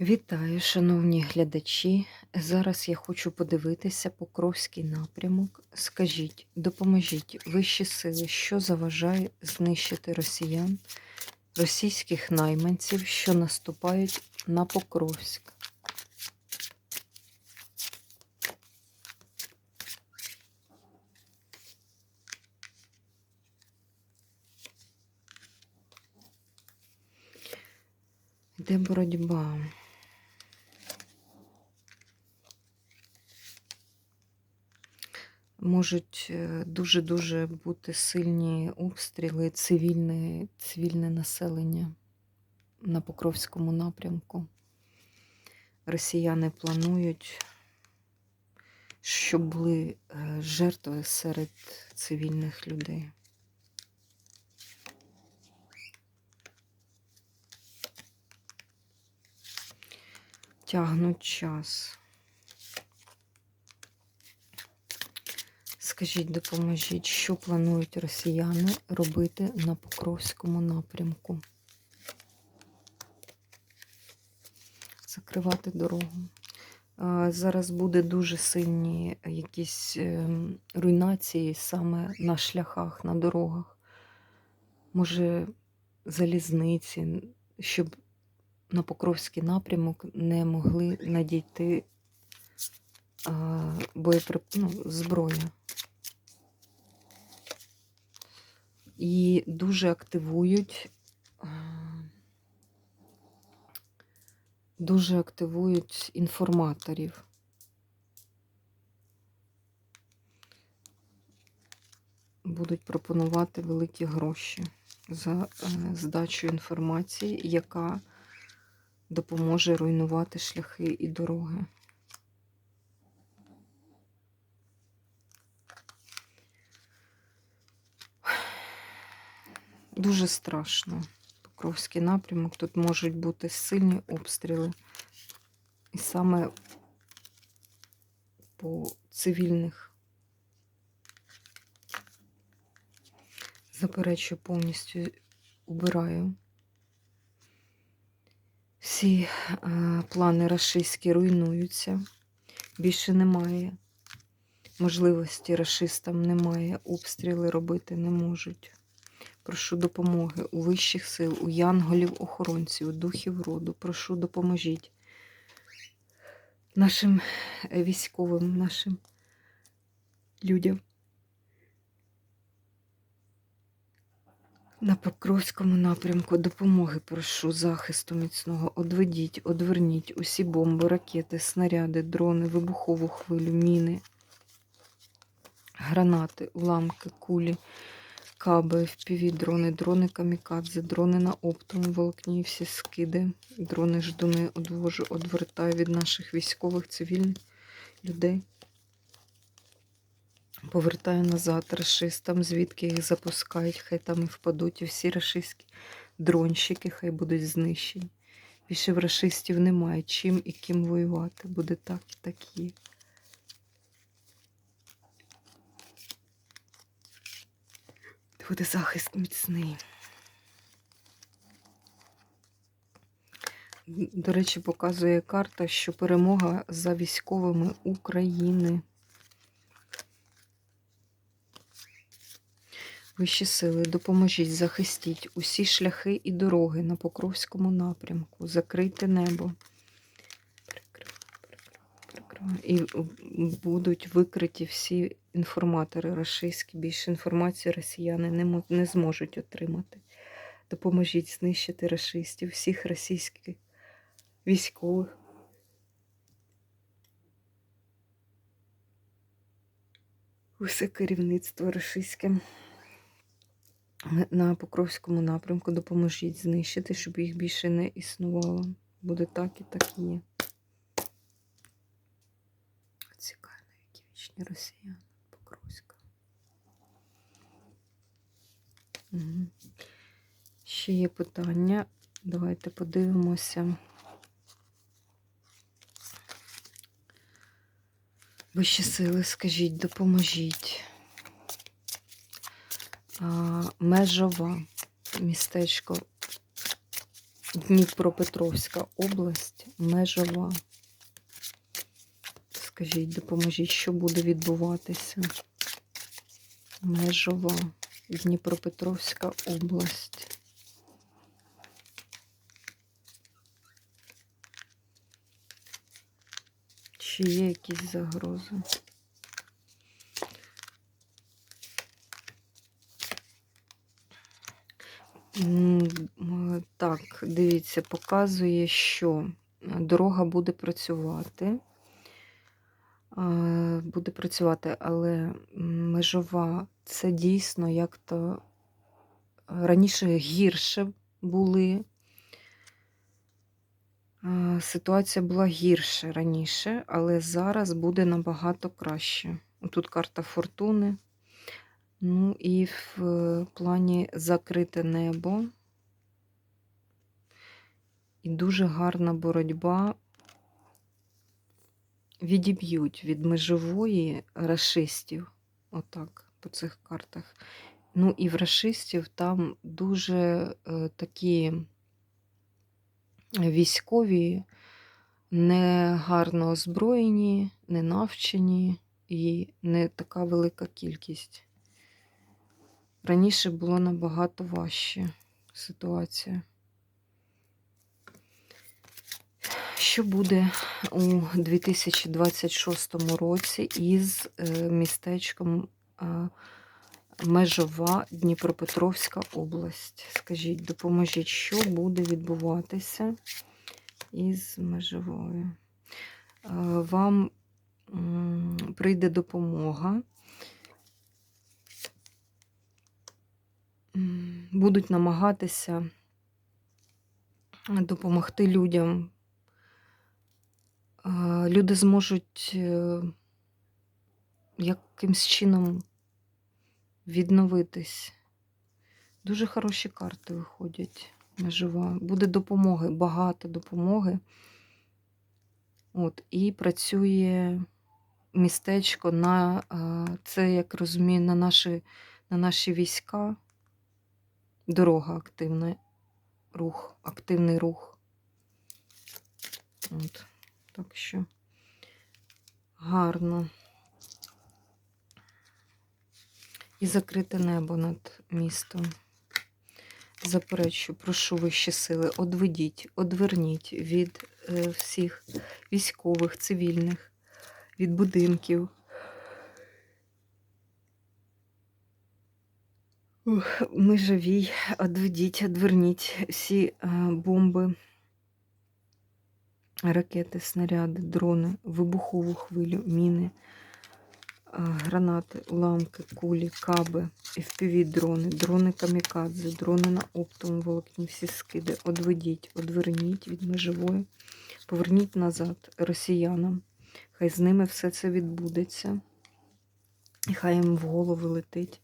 Вітаю, шановні глядачі. Зараз я хочу подивитися Покровський напрямок. Скажіть, допоможіть вищі сили, що заважає знищити росіян, російських найманців, що наступають на Покровськ. Де боротьба? Можуть е, дуже-дуже бути сильні обстріли, цивільне, цивільне населення на Покровському напрямку. Росіяни планують, щоб були е, жертви серед цивільних людей. Тягнуть час. Скажіть, допоможіть, що планують росіяни робити на Покровському напрямку? Закривати дорогу. Зараз буде дуже сильні якісь ем, руйнації саме на шляхах, на дорогах. Може, залізниці, щоб на Покровський напрямок не могли надійти боєприп... ну, зброя. І дуже активують, дуже активують інформаторів. Будуть пропонувати великі гроші за е, здачу інформації, яка допоможе руйнувати шляхи і дороги. Дуже страшно. Покровський напрямок. Тут можуть бути сильні обстріли. І саме по цивільних. Заперечую, повністю убираю. Всі е, плани рашистські руйнуються. Більше немає можливості рашистам немає, обстріли робити не можуть. Прошу допомоги у вищих сил, у янголів-охоронців, у духів роду. Прошу допоможіть нашим е, військовим, нашим людям. На Покровському напрямку допомоги прошу захисту міцного. Одведіть, одверніть усі бомби, ракети, снаряди, дрони, вибухову хвилю, міни, гранати, уламки, кулі, каби, FPV, дрони, дрони камікадзе, дрони на оптовому волокні, всі скиди, дрони ждуни одвожу, одвертаю від наших військових, цивільних людей. Повертаю назад рашистам, звідки їх запускають, хай там і впадуть, і всі рашистські дронщики хай будуть знищені. Більше в рашистів немає чим і ким воювати. Буде так і так є. Буде захист міцний. До речі, показує карта, що перемога за військовими України. Вищі сили, допоможіть, захистіть усі шляхи і дороги на Покровському напрямку, закрийте небо. І будуть викриті всі інформатори рашистські. Більше інформації росіяни не, не зможуть отримати. Допоможіть знищити рашистів, всіх російських військових. Усе керівництво рашистське на Покровському напрямку допоможіть знищити, щоб їх більше не існувало. Буде так і так і є. Які вічні росіяни Покровська. Угу. Ще є питання. Давайте подивимося. Вищі сили, скажіть, допоможіть. А, межова містечко Дніпропетровська область, межова. Скажіть, допоможіть, що буде відбуватися? Межова, Дніпропетровська область. Чи є якісь загрози? М, Так, дивіться, показує, що дорога буде працювати. Е, Буде працювати, але межова це дійсно як-то раніше гірше були. Е, Ситуація була гірше раніше, але зараз буде набагато краще. Тут карта фортуни. Ну і в е, плані закрите небо. І дуже гарна боротьба. Відіб'ють від межової рашистів. Отак, по цих картах. Ну і в рашистів там дуже е, такі військові, не гарно озброєні, не навчені і не така велика кількість. Раніше було набагато важче ситуація. Що буде у 2026 році із е, містечком е, Межова Дніпропетровська область? Скажіть, допоможіть, що буде відбуватися із межовою? Е, Вам прийде допомога. Будуть намагатися допомогти людям. Люди зможуть е, якимсь чином відновитись. Дуже хороші карти виходять межова. Буде допомоги, багато допомоги. От, і працює містечко на е, це, як розумію, на наші, на наші війська. Дорога активна, рух, активний рух. От, так що гарно. І закрите небо над містом. Заперечу, прошу вищі сили, одведіть, одверніть від е, всіх військових, цивільних, від будинків. Ми живі, одведіть, одверніть всі е, бомби, ракети, снаряди, дрони, вибухову хвилю, міни, гранати, уламки, кулі, каби, FPV-дрони, дрони камікадзе, дрони на оптовому волокні, всі скиди. Одведіть, одверніть від межової, поверніть назад росіянам. Хай з ними все це відбудеться. І хай їм в голову летить.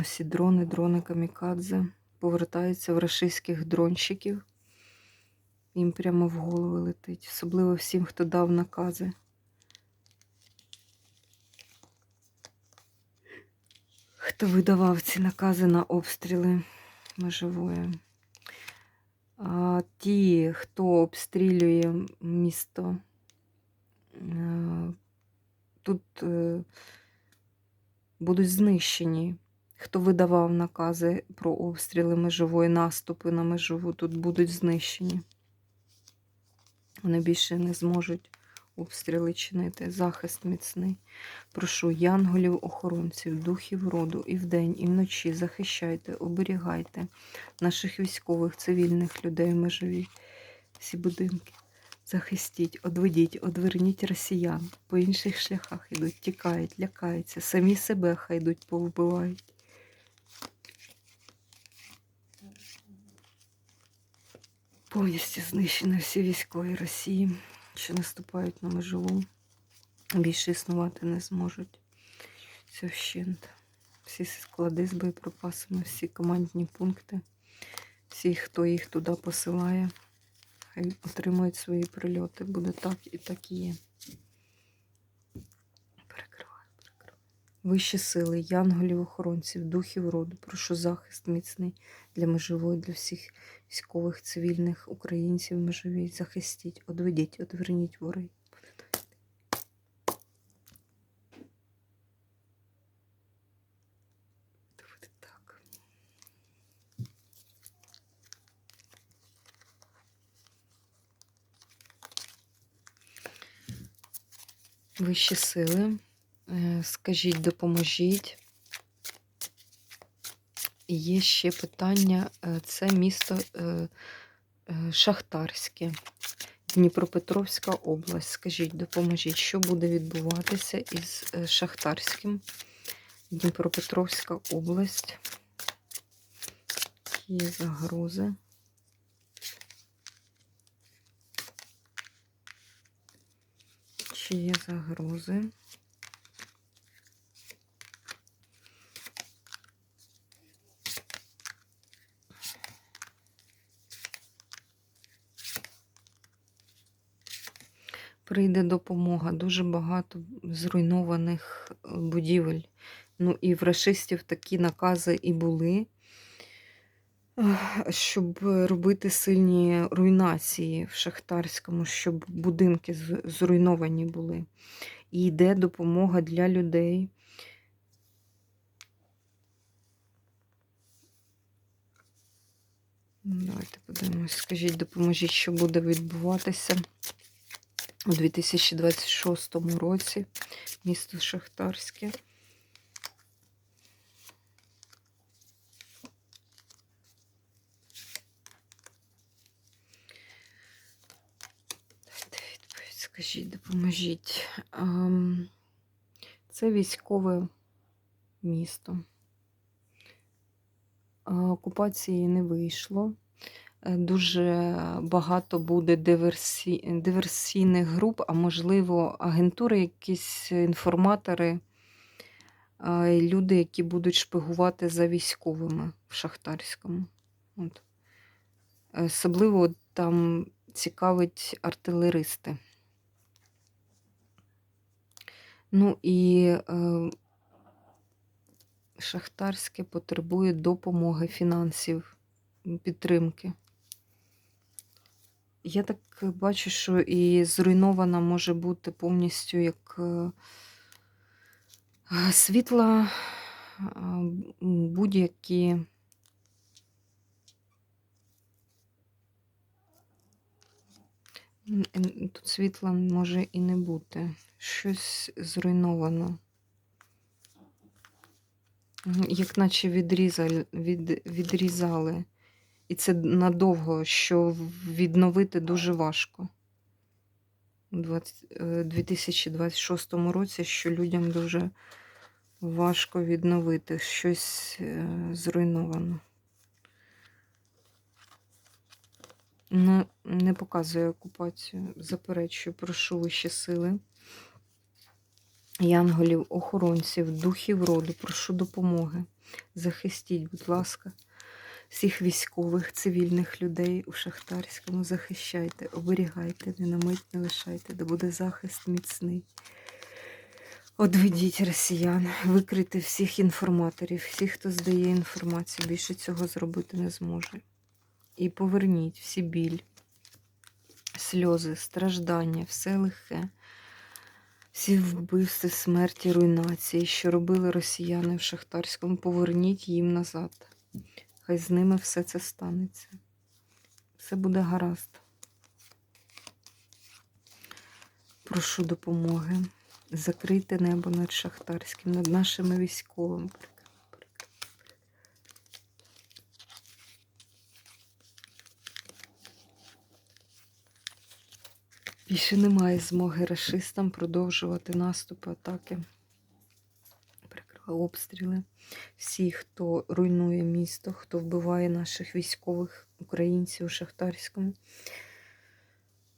Всі дрони, дрони камікадзе повертаються в рашистських дронщиків. Їм прямо в голову летить. Особливо всім, хто дав накази. Хто видавав ці накази на обстріли межової. А ті, хто обстрілює місто, е, тут е, будуть знищені. Хто видавав накази про обстріли межової, наступи на межову, тут будуть знищені. Вони більше не зможуть обстріли чинити. Захист міцний. Прошу янголів, охоронців, духів роду і вдень, і вночі захищайте, оберігайте наших військових, цивільних людей межові, всі будинки. Захистіть, одведіть, одверніть росіян. По інших шляхах йдуть, тікають, лякаються, самі себе хай йдуть, повбивають. Повністю знищені всі військові Росії, що наступають на межову. Більше існувати не зможуть. Це вщент. Всі склади з боєприпасами, всі командні пункти, всі, хто їх туди посилає, хай отримують свої прильоти. Буде так і так і є. Вищі сили, янголів, охоронців, духів роду, прошу захист міцний для межової, для всіх військових, цивільних, українців межовій. Захистіть, одведіть, одверніть ворогів. Вищі сили, скажіть, допоможіть. Є ще питання: е, це місто е, е, Шахтарське, Дніпропетровська область. Скажіть, допоможіть, що буде відбуватися із е, Шахтарським, Дніпропетровська область. Є загрози. Чи є загрози? Прийде допомога. Дуже багато зруйнованих е, будівель. Ну і в рашистів такі накази і були, щоб робити сильні руйнації в Шахтарському, щоб будинки зруйновані були. І йде допомога для людей. Давайте подивимось. Скажіть, допоможіть, що буде відбуватися у 2026 році. Місто Шахтарське. Скажіть, допоможіть. Це військове місто. А, Окупації не вийшло. Дуже багато буде диверсі... диверсійних груп, а можливо, агентури, якісь інформатори, люди, які будуть шпигувати за військовими в Шахтарському. От. Особливо там цікавить артилеристи. Ну і е, Шахтарське потребує допомоги, фінансів, підтримки. Я так бачу, що і зруйнована може бути повністю як е, світла, будь-які. Тут світла може і не бути. Щось зруйновано. Як наче відрізали, від, відрізали. І це надовго, що відновити дуже важко. У 20, е, 2026 році, що людям дуже важко відновити щось е, зруйновано. Ну, не показує окупацію. Заперечую, прошу вищі сили. Янголів, охоронців, духів роду, прошу допомоги. Захистіть, будь ласка, всіх військових, цивільних людей у Шахтарському. Захищайте, оберігайте, не на мить не лишайте, де буде захист міцний. Одведіть росіян, викрити всіх інформаторів, всіх, хто здає інформацію, більше цього зробити не зможе. І поверніть всі біль, сльози, страждання, все лихе, всі вбивства, смерті, руйнації, що робили росіяни в Шахтарському, поверніть їм назад. Хай з ними все це станеться. Все буде гаразд. Прошу допомоги. Закрийте небо над Шахтарським, над нашими військовими. Більше немає змоги расистам продовжувати наступи, атаки, обстріли. Всі, хто руйнує місто, хто вбиває наших військових українців у Шахтарському,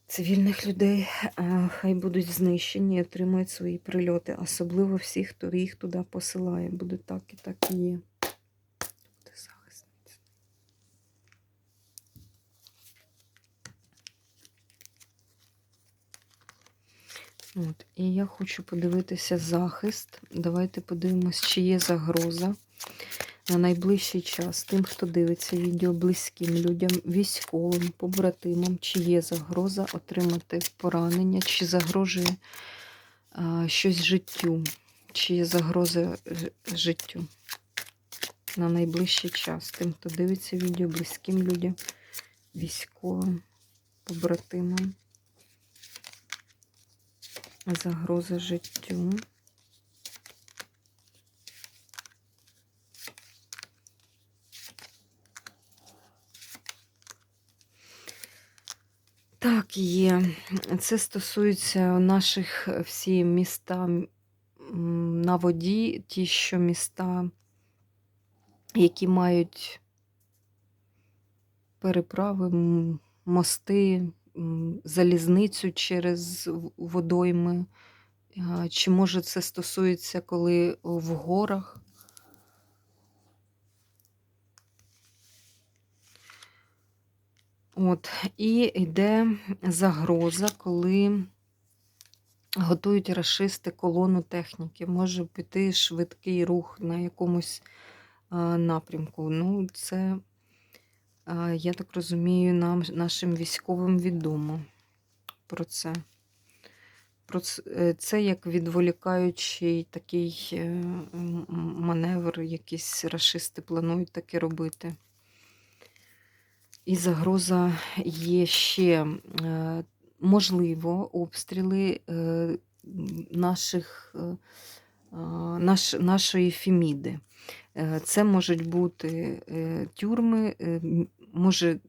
цивільних людей, хай будуть знищені і отримають свої прильоти. Особливо всі, хто їх туди посилає. Буде так і так і є. От. І я хочу подивитися захист. Давайте подивимось, чи є загроза на найближчий час. Тим, хто дивиться відео близьким людям, військовим, побратимам, чи є загроза отримати поранення, чи загрожує а, щось життю, чи є загроза життю на найближчий час. Тим, хто дивиться відео близьким людям, військовим, побратимам. Загроза життю. Так, є. Це стосується наших е, всі міста на воді, ті, що міста, які мають переправи, мости, залізницю через водойми. Чи може це стосується, коли в горах? От, і йде загроза, коли готують рашисти колону техніки. Може піти швидкий рух на якомусь напрямку. Ну, це, я так розумію, нам, нашим військовим відомо про це. Про е, це як відволікаючий такий е, маневр, якісь рашисти планують таке робити. І загроза є ще, е, можливо, обстріли наших, наш, нашої Феміди. Е, Це можуть бути е, тюрми, е, може.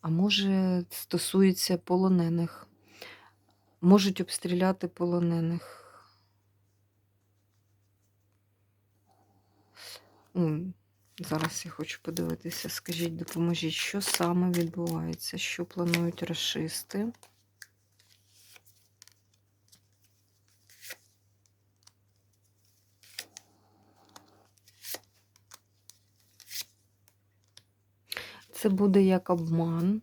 а, може, стосується полонених. Можуть обстріляти полонених. Зараз я хочу подивитися. Скажіть, допоможіть, що саме відбувається, що планують расисти. Це буде як обман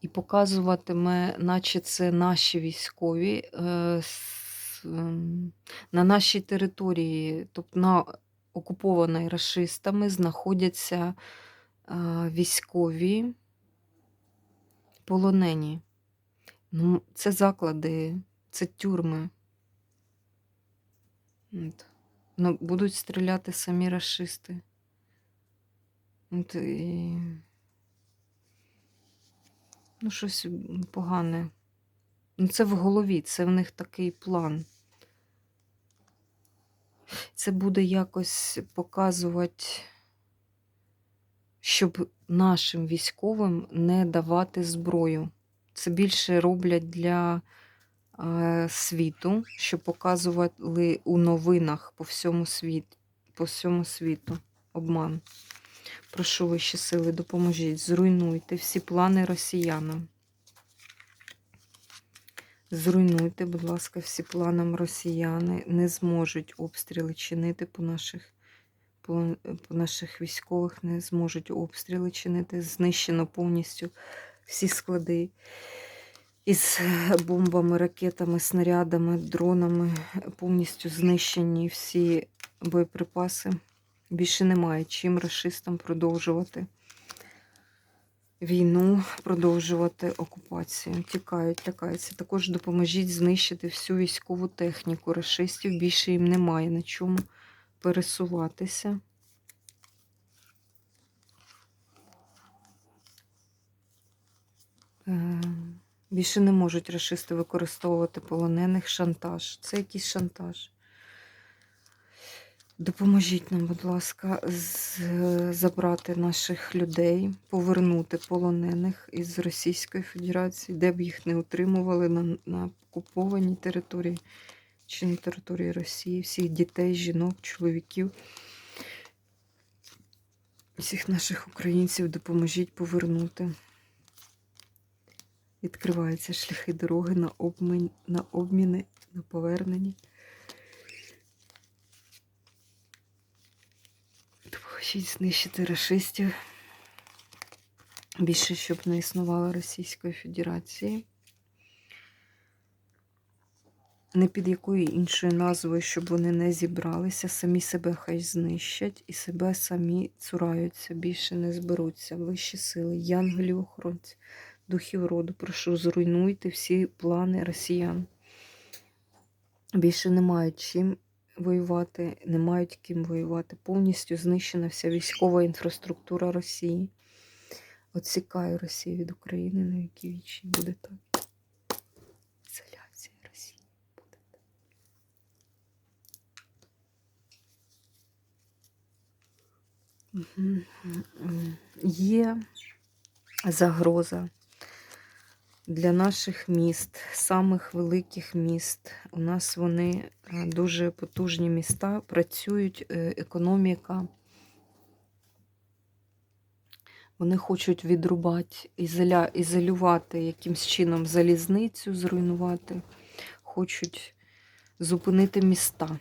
і показуватиме, наче це наші військові е, ем, на нашій території, тобто на окупованій расистами, знаходяться е, військові полонені. Ну, це заклади, це тюрми. Ну, будуть стріляти самі расисти. От, і... Ну, щось погане. Ну, це в голові, це в них такий план. Це буде якось показувати, щоб нашим військовим не давати зброю. Це більше роблять для е, світу, щоб показували у новинах по всьому світ, по всьому світу обман. Прошу вищі сили, допоможіть, зруйнуйте всі плани росіянам. Зруйнуйте, будь ласка, всі планам росіяни не зможуть обстріли чинити по наших, по, по наших військових, не зможуть обстріли чинити. Знищено повністю всі склади із бомбами, ракетами, снарядами, дронами. Повністю знищені всі боєприпаси. Більше немає чим расистам продовжувати війну, продовжувати окупацію. Тікають, лякаються. Також допоможіть знищити всю військову техніку. Расистів більше їм немає на чому пересуватися. Е, Більше не можуть расисти використовувати полонених шантаж. Це якийсь шантаж. Допоможіть нам, будь ласка, забрати наших людей, повернути полонених із Російської Федерації, де б їх не утримували на, на окупованій території чи на території Росії, всіх дітей, жінок, чоловіків, всіх наших українців допоможіть повернути. Відкриваються шляхи дороги на, обмін, на обміни, на повернення. Допоможіть знищити расистів. Більше, щоб не існувало Російської Федерації. Не під якою іншою назвою, щоб вони не зібралися, самі себе хай знищать і себе самі цураються, більше не зберуться. Вищі сили, янголів охоронці, духів роду, прошу, зруйнуйте всі плани росіян. Більше не мають чим воювати, не мають ким воювати. Повністю знищена вся військова інфраструктура Росії. Отсікаю Росію від України на які вічні. Буде так. Ізоляція Росії буде так. М, Є загроза для наших міст, самих великих міст. У нас вони е, дуже потужні міста, працюють е, економіка. Вони хочуть відрубати, ізолювати якимсь чином залізницю, зруйнувати, хочуть зупинити міста.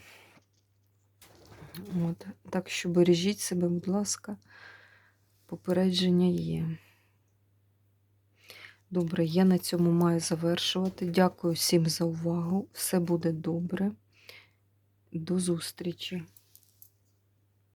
От. Так що бережіть себе, будь ласка, попередження є. Добре, я на цьому маю завершувати. Дякую всім за увагу. Все буде добре. До зустрічі!